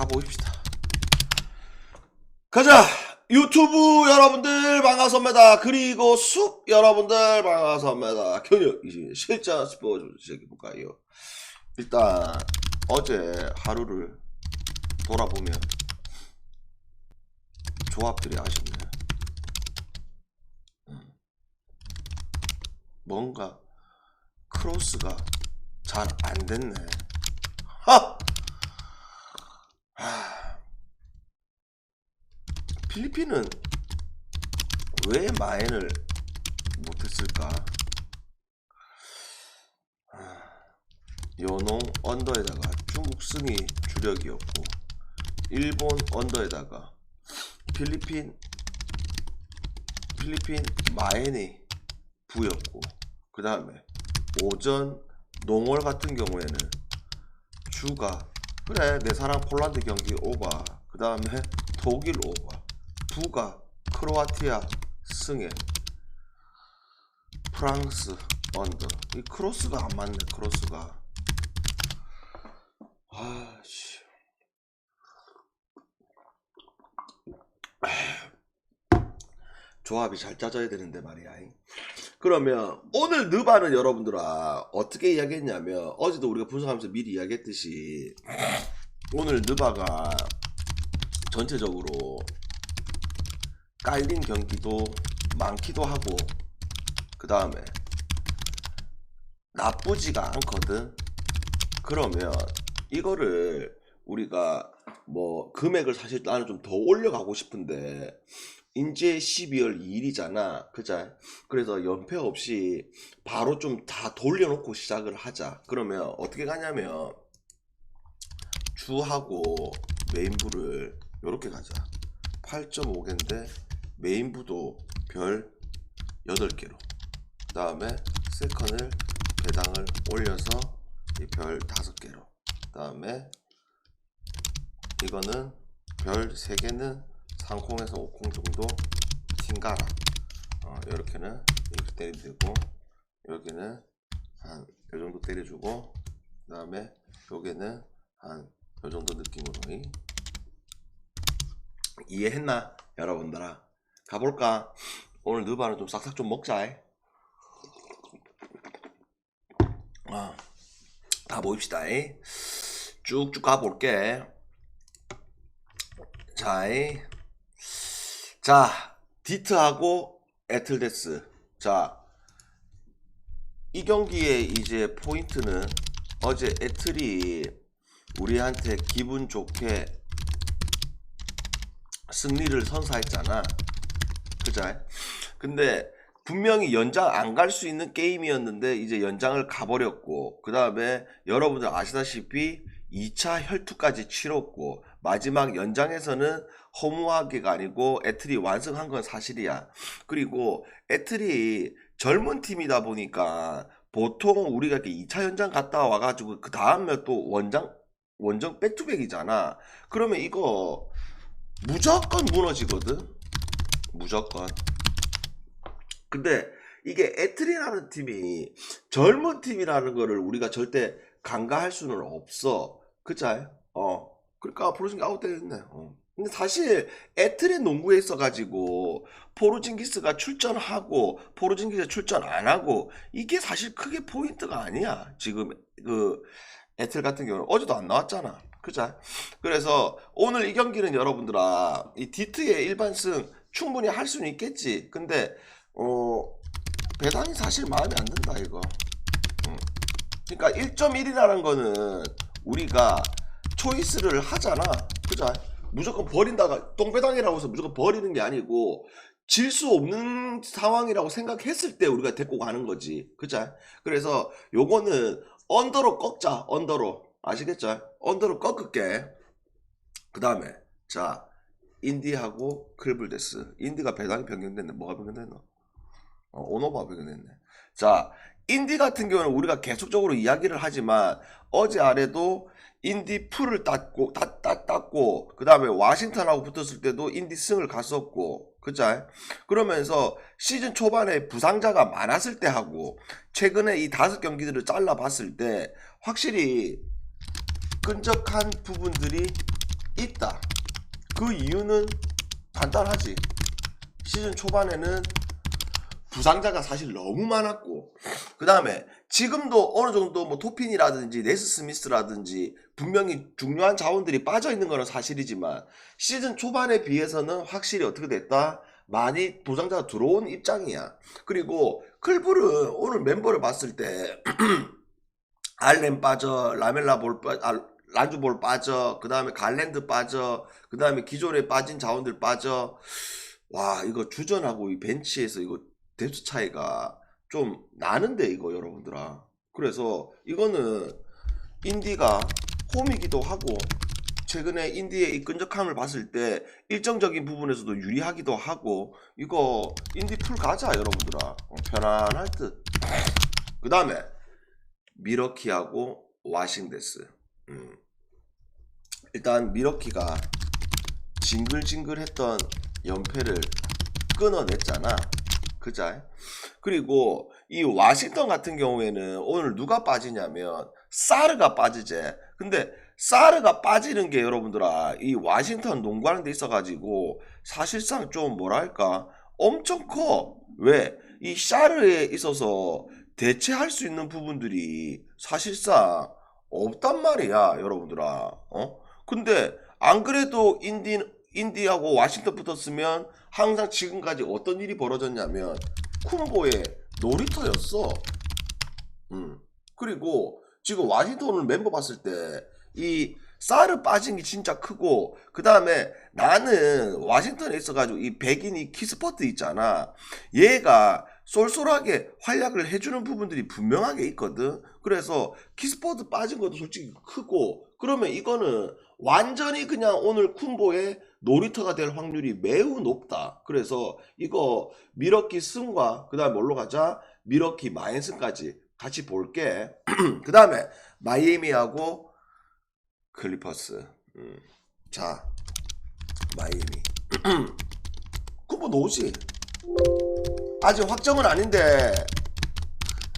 가보십시다. 가자! 유튜브 여러분들 반갑습니다. 그리고 숲 여러분들 반갑습니다. 견역 이제 실전 스포츠 시작해볼까요? 일단 어제 하루를 돌아보면 조합들이 아쉽네. 음. 뭔가 크로스가 잘 안 됐네. 하! 하. 필리핀은 왜 마엔을 못했을까? 하. 연홍 언더에다가 중국 승이 주력이었고 일본 언더에다가 필리핀 필리핀 마엔이 부였고 그 다음에 오전 농월 같은 경우에는 주가 그래 내 사랑 폴란드 경기 오바 그 다음에 독일 오바 부가 크로아티아 승에 프랑스 언더. 이 크로스가 안 맞네 크로스가. 아씨. 조합이 잘 짜져야 되는데 말이야. 그러면 오늘 느바는 여러분들아 어떻게 이야기했냐면 어제도 우리가 분석하면서 미리 이야기했듯이 오늘 느바가 전체적으로 깔린 경기도 많기도 하고 그 다음에 나쁘지가 않거든. 그러면 이거를 우리가 뭐 금액을 사실 나는 좀 더 올려가고 싶은데 이제 12월 2일이잖아. 그자? 그래서 연패 없이 바로 좀 다 돌려놓고 시작을 하자. 그러면 어떻게 가냐면 주하고 메인부를 이렇게 가자. 8.5개인데 메인부도 별 8개로. 그 다음에 세컨을 배당을 올려서 이별 5개로. 그 다음에 이거는 별 3개는 상콩에서 5콩 정도 팅가라 어, 이렇게는 이렇게 때리고 여기는 한 요 정도 때려주고 그 다음에 여기는 한 요 정도 느낌으로 이. 이해했나 여러분들아 가볼까 오늘 느바는 좀 싹싹 좀 먹자 이. 어, 다 모입시다 이. 쭉쭉 가볼게 자, 이. 자, 디트하고 애틀데스. 자, 이 경기의 이제 포인트는 어제 애틀이 우리한테 기분 좋게 승리를 선사했잖아. 그자? 근데 분명히 연장 안 갈 수 있는 게임이었는데 이제 연장을 가버렸고 그 다음에 여러분들 아시다시피 2차 혈투까지 치렀고 마지막 연장에서는 허무하게가 아니고 애틀이 완승한 건 사실이야. 그리고 애틀이 젊은 팀이다 보니까 보통 우리가 이렇게 2차 연장 갔다 와가지고 그 다음에 또 원장 원정 백투백이잖아. 그러면 이거 무조건 무너지거든. 무조건. 근데 이게 애틀이라는 팀이 젊은 팀이라는 거를 우리가 절대 간과할 수는 없어. 그자? 어. 그러니까 포르징기 아웃되겠네. 어. 근데 사실 애틀의 농구에 있어가지고 포르징기스가 출전하고 포르징기스 출전 안 하고 이게 사실 크게 포인트가 아니야. 지금 그 애틀 같은 경우는 어제도 안 나왔잖아. 그자? 그래서 오늘 이 경기는 여러분들아 이 디트의 일반승 충분히 할 수는 있겠지. 근데 어 배당이 사실 마음에 안 든다 이거. 음. 그러니까 1.1이라는 거는 우리가 초이스를 하잖아. 그죠? 무조건 버린다가 똥배당이라고 해서 무조건 버리는 게 아니고 질 수 없는 상황이라고 생각했을 때 우리가 데리고 가는 거지. 그죠? 그래서 요거는 언더로 꺾자. 언더로. 아시겠죠? 언더로 꺾을게. 그 다음에 자 인디하고 클블데스. 인디가 배당이 변경됐네. 뭐가 변경됐노? 어, 오노바 변경됐네. 자 인디 같은 경우는 우리가 계속적으로 이야기를 하지만 어제 아래도 인디 풀을 땄고 땄, 땄, 땄고 그 다음에 와싱턴하고 붙었을 때도 인디 승을 갔었고 그죠? 그러면서 시즌 초반에 부상자가 많았을 때 하고 최근에 이 다섯 경기들을 잘라봤을 때 확실히 끈적한 부분들이 있다. 그 이유는 간단하지. 시즌 초반에는 부상자가 사실 너무 많았고 그 다음에 지금도 어느 정도 뭐 토핀이라든지 네스 스미스라든지 분명히 중요한 자원들이 빠져 있는 거는 사실이지만 시즌 초반에 비해서는 확실히 어떻게 됐다? 많이 부상자가 들어온 입장이야. 그리고 클불은 오늘 멤버를 봤을 때 알렌 빠져 라멜라 볼 빠, 아, 란주볼 빠져 그 다음에 갈랜드 빠져 그 다음에 기존에 빠진 자원들 빠져. 와 이거 주전하고 이 벤치에서 이거 뎁스 차이가 좀 나는데 이거 여러분들아. 그래서 이거는 인디가 홈이기도 하고 최근에 인디의 이 끈적함을 봤을 때 일정적인 부분에서도 유리하기도 하고 이거 인디 풀 가자 여러분들아. 어, 편안할 듯그 다음에 미러키하고 와싱데스. 음. 일단 미러키가 징글징글했던 연패를 끊어냈잖아 그자 그리고 이 와싱턴 같은 경우에는 오늘 누가 빠지냐면 사르가 빠지제 근데 사르가 빠지는 게 여러분들아 이 와싱턴 농구하는 데 있어가지고 사실상 좀 뭐랄까 엄청 커 왜? 이 샤르에 있어서 대체할 수 있는 부분들이 사실상 없단 말이야 여러분들아 어? 근데 안 그래도 인디, 인디하고 와싱턴 붙었으면 항상 지금까지 어떤 일이 벌어졌냐면 쿤보의 놀이터였어. 음. 그리고 지금 와싱턴을 멤버 봤을 때이 사르 빠진 게 진짜 크고 그 다음에 나는 와싱턴에 있어가지고 이 백인 이 키스퍼트 있잖아 얘가 쏠쏠하게 활약을 해주는 부분들이 분명하게 있거든 그래서 키스퍼트 빠진 것도 솔직히 크고 그러면 이거는 완전히 그냥 오늘 쿤보의 놀이터가 될 확률이 매우 높다. 그래서 이거 미러키 승과 그 다음에 뭘로 가자? 미러키 마인슨까지 같이 볼게. 그 다음에 마이애미하고 클리퍼스. 음. 자, 마이애미. 그뭐 노지. 아직 확정은 아닌데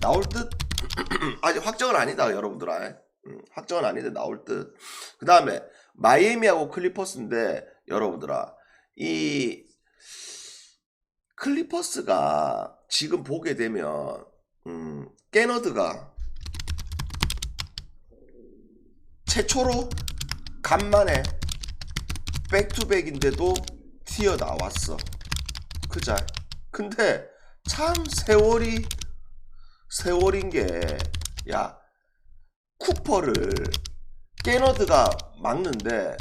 나올 듯. 아직 확정은 아니다, 여러분들아. 음, 확정은 아닌데 나올 듯. 그 다음에 마이애미하고 클리퍼스인데 여러분들아 이 클리퍼스가 지금 보게 되면 음, 깨너드가 최초로 간만에 백투백인데도 튀어나왔어. 그자 근데 참 세월이 세월인 게 야 쿠퍼를 깨너드가 막는데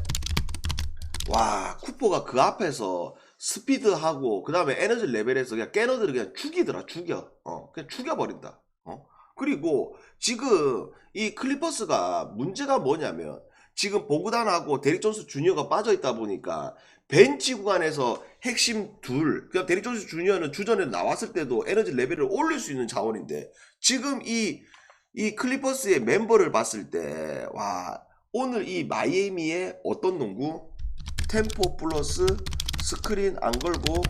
와 쿠퍼가 그 앞에서 스피드하고 그 다음에 에너지 레벨에서 그냥 깨너드를 그냥 죽이더라 죽여. 어 그냥 죽여버린다. 어? 그리고 지금 이 클리퍼스가 문제가 뭐냐면 지금 보그단하고 데릭 존스 주니어가 빠져 있다 보니까 벤치 구간에서 핵심 둘 그냥 데릭 존스 주니어는 주전에 나왔을 때도 에너지 레벨을 올릴 수 있는 자원인데 지금 이 이 클리퍼스의 멤버를 봤을 때 와 오늘 이 마이애미의 어떤 농구 템포 플러스 스크린 안 걸고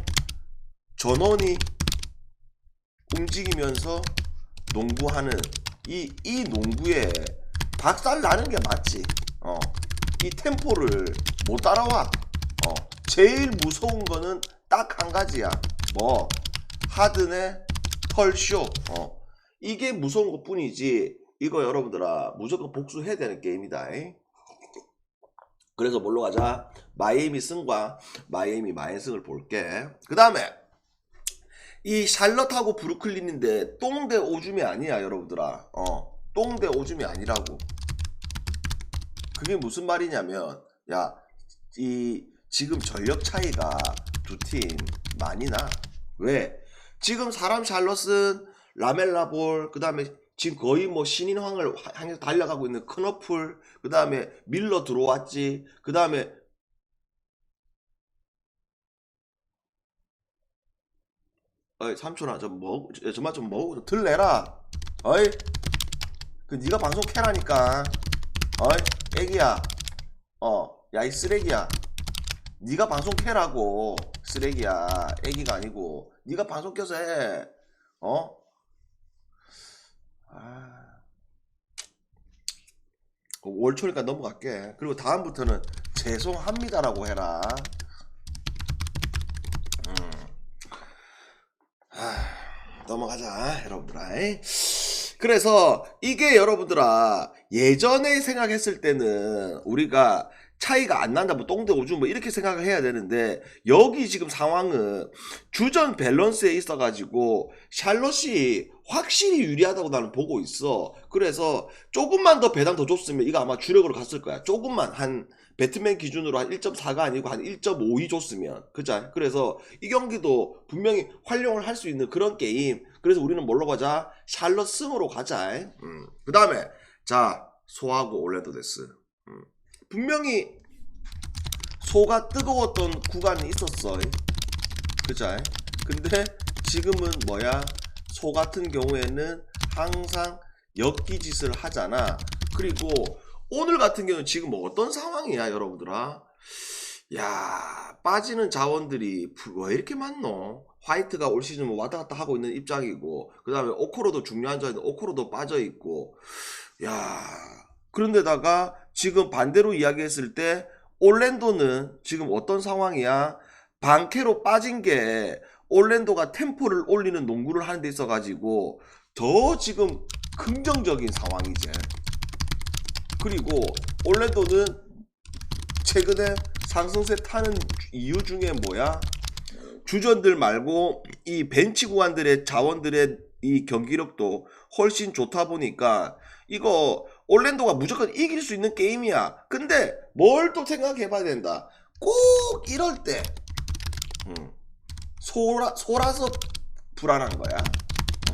전원이 움직이면서 농구하는 이, 이 농구에 박살 나는 게 맞지. 어. 이 템포를 못 따라와. 어. 제일 무서운 거는 딱 한 가지야. 뭐, 하든의 펄쇼. 어. 이게 무서운 것 뿐이지. 이거 여러분들아, 무조건 복수해야 되는 게임이다. 잉? 그래서 뭘로 가자? 마이애미 승과 마이애미 마인승을 볼게. 그 다음에 이 샬럿하고 브루클린인데 똥 대 오줌이 아니야 여러분들아. 어, 똥 대 오줌이 아니라고. 그게 무슨 말이냐면 야, 이 지금 전력 차이가 두 팀 많이 나. 왜? 지금 사람 샬럿은 라멜라 볼 그 다음에 지금 거의 뭐 신인왕을 향해서 달려가고 있는 크너플 그 다음에 밀러 들어왔지 그 다음에 어이 삼촌아 좀 먹, 정말 좀좀 들내라. 어이 그 네가 방송 캐라니까. 어이 애기야. 어 야 이 쓰레기야. 네가 방송 캐라고. 쓰레기야. 애기가 아니고. 네가 방송 켜서 해. 어? 아... 월초니까 넘어갈게. 그리고 다음부터는 죄송합니다라고 해라. 음. 하, 넘어가자 여러분들아. 이. 그래서 이게 여러분들아 예전에 생각했을 때는 우리가 차이가 안 난다 뭐 똥대 오줌 뭐 이렇게 생각을 해야 되는데 여기 지금 상황은 주전 밸런스에 있어 가지고 샬롯이 확실히 유리하다고 나는 보고 있어. 그래서 조금만 더 배당 더 줬으면 이거 아마 주력으로 갔을 거야. 조금만 한 배트맨 기준으로 한 1.4가 아니고 한 1.52 줬으면. 그자 그래서 이 경기도 분명히 활용을 할 수 있는 그런 게임. 그래서 우리는 뭘로 가자? 샬롯 승으로 가자. 음. 그 다음에 자 소하고 올레도 데스. 음. 분명히 소가 뜨거웠던 구간이 있었어. 그자? 근데 지금은 뭐야? 소 같은 경우에는 항상 엮기짓을 하잖아. 그리고 오늘 같은 경우는 지금 뭐 어떤 상황이야, 여러분들아? 야, 빠지는 자원들이 왜 이렇게 많노? 화이트가 올 시즌 뭐 왔다 갔다 하고 있는 입장이고, 그 다음에 오코로도 중요한 자인데 오코로도 빠져 있고, 야, 그런데다가 지금 반대로 이야기했을 때 올랜도는 지금 어떤 상황이야? 방캐로 빠진 게 올랜도가 템포를 올리는 농구를 하는 데 있어 가지고 더 지금 긍정적인 상황이지. 그리고 올랜도는 최근에 상승세 타는 이유 중에 뭐야? 주전들 말고 이 벤치 구간들의 자원들의 이 경기력도 훨씬 좋다 보니까 이거 올랜도가 무조건 이길 수 있는 게임이야. 근데 뭘 또 생각해 봐야 된다. 꼭 이럴 때 음, 소라, 소라서 불안한 거야. 어.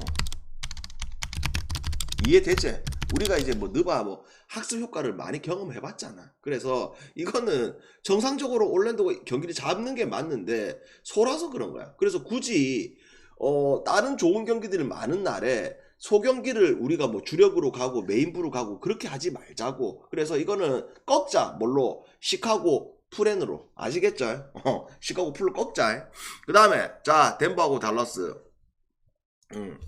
이해되지? 우리가 이제 뭐 느바 뭐 학습 효과를 많이 경험해 봤잖아. 그래서 이거는 정상적으로 올랜도가 경기를 잡는 게 맞는데 소라서 그런 거야. 그래서 굳이 어 다른 좋은 경기들이 많은 날에 소경기를 우리가 뭐 주력으로 가고 메인부로 가고 그렇게 하지 말자고. 그래서 이거는 꺾자. 뭘로? 시카고 풀앤으로. 아시겠죠? 어, 시카고 풀로 꺾자. 그 다음에, 자, 덴버하고 달러스. 음,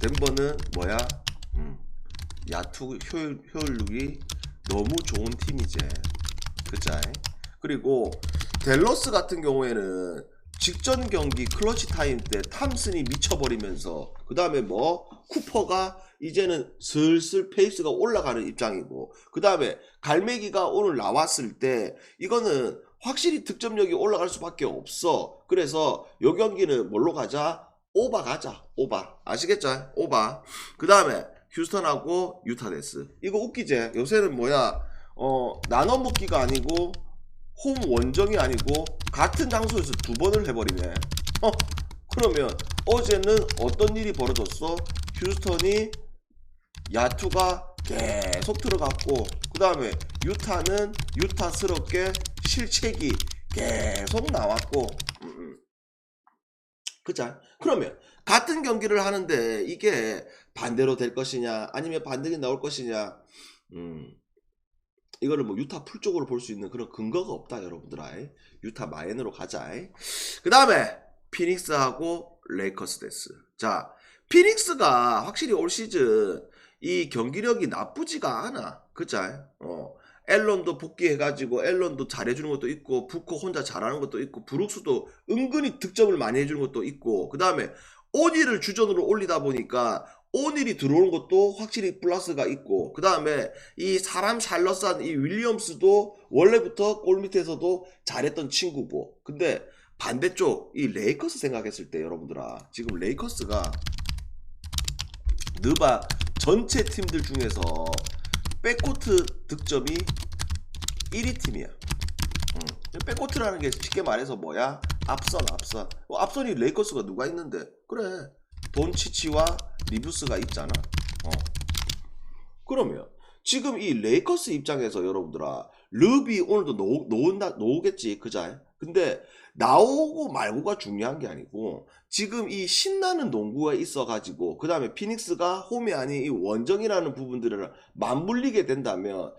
덴버는 뭐야? 음, 야투 효율, 효율력이 너무 좋은 팀이지. 그자. 그리고 델러스 같은 경우에는 직전 경기 클러치 타임 때 탐슨이 미쳐버리면서 그 다음에 뭐 쿠퍼가 이제는 슬슬 페이스가 올라가는 입장이고 그 다음에 갈매기가 오늘 나왔을 때 이거는 확실히 득점력이 올라갈 수밖에 없어. 그래서 요 경기는 뭘로 가자? 오바 가자. 오바. 아시겠죠? 오바. 그 다음에 휴스턴하고 유타데스. 이거 웃기지? 요새는 뭐야? 어 나눠 먹기가 아니고 홈 원정이 아니고 같은 장소에서 두 번을 해버리네. 어, 그러면 어제는 어떤 일이 벌어졌어? 휴스턴이 야투가 계속 들어갔고 그 다음에 유타는 유타스럽게 실책이 계속 나왔고 음, 음. 그자 그러면 같은 경기를 하는데 이게 반대로 될 것이냐 아니면 반대로 나올 것이냐 음 이거를 뭐 유타 풀 쪽으로 볼 수 있는 그런 근거가 없다 여러분들아 유타 마인으로 가자 그 다음에 피닉스하고 레이커스 데스. 자 피닉스가 확실히 올 시즌 이 경기력이 나쁘지가 않아. 그자 어. 앨런도 복귀해가지고 앨런도 잘해주는 것도 있고 부코 혼자 잘하는 것도 있고 브룩스도 은근히 득점을 많이 해주는 것도 있고 그 다음에 오니를 주전으로 올리다 보니까 오닐이 들어오는 것도 확실히 플러스가 있고 그 다음에 이 사람 샬럿산 이 윌리엄스도 원래부터 골 밑에서도 잘했던 친구고. 근데 반대쪽 이 레이커스 생각했을 때 여러분들아 지금 레이커스가 느바 전체 팀들 중에서 백코트 득점이 1위 팀이야. 음. 백코트라는 게 쉽게 말해서 뭐야? 앞선 앞선. 어, 앞선이 레이커스가 누가 있는데? 그래. 돈치치와 리브스가 있잖아. 어. 그러면 지금 이 레이커스 입장에서 여러분들아 르비 오늘도 노, 노온다 노겠지 그자. 근데 나오고 말고가 중요한 게 아니고 지금 이 신나는 농구가 있어가지고 그 다음에 피닉스가 홈이 아닌 이 원정이라는 부분들을 맞물리게 된다면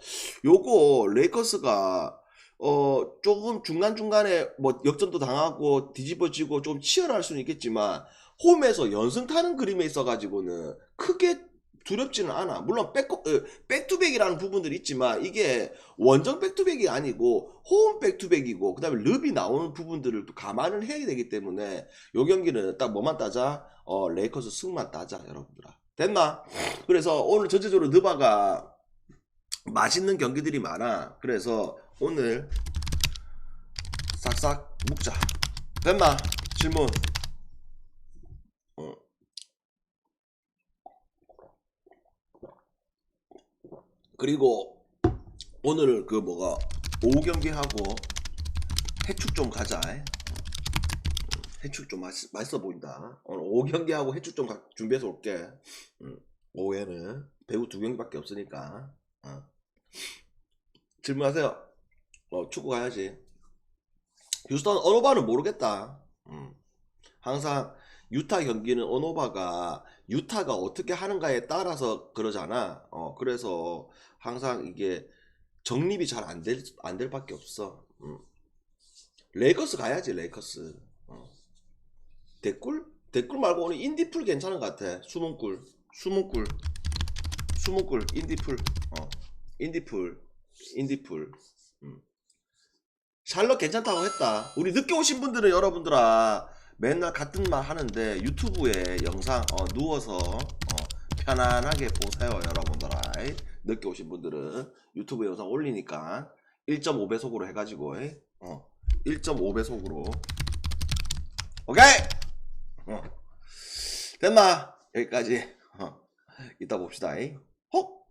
요거 레이커스가 어 조금 중간 중간에 뭐 역전도 당하고 뒤집어지고 좀 치열할 수는 있겠지만 홈에서 연승 타는 그림에 있어 가지고는 크게 두렵지는 않아. 물론 백, 어, 백투백이라는 부분들이 있지만 이게 원정 백투백이 아니고 호흡 백투백이고 그 다음에 릅이 나오는 부분들을 또 감안을 해야 되기 때문에 요 경기는 딱 뭐만 따자? 어, 레이커스 승만 따자 여러분들아. 됐나? 그래서 오늘 전체적으로 느바가 맛있는 경기들이 많아. 그래서 오늘 싹싹 묶자. 됐나? 질문. 그리고 오늘 그 뭐가 오후 경기하고 해축 좀 가자. 해축 좀 맛, 맛있어 보인다. 오늘 오후 경기하고 해축 좀 가- 준비해서 올게. 음, 오후에는 배우 두 경기밖에 없으니까. 어. 질문하세요. 어, 축구 가야지. 휴스턴 어노바는 모르겠다. 음. 항상 유타 경기는 어노바가 유타가 어떻게 하는가에 따라서 그러잖아. 어, 그래서 항상 이게 정립이 잘 안 될, 안 될 밖에 없어. 음. 레이커스 가야지, 레이커스. 어. 댓글? 댓글 말고 오늘 인디풀 괜찮은 것 같아. 수문꿀. 수문꿀. 수문꿀. 인디풀. 어. 인디풀. 인디풀. 음. 샬럿 괜찮다고 했다. 우리 늦게 오신 분들은 여러분들아 맨날 같은 말 하는데 유튜브에 영상 어, 누워서 어, 편안하게 보세요 여러분들아. 늦게 오신 분들은 유튜브 영상 올리니까 1.5배속으로 해가지고 어, 1.5배속으로 오케이 어. 됐나 여기까지 어, 이따 봅시다. 혹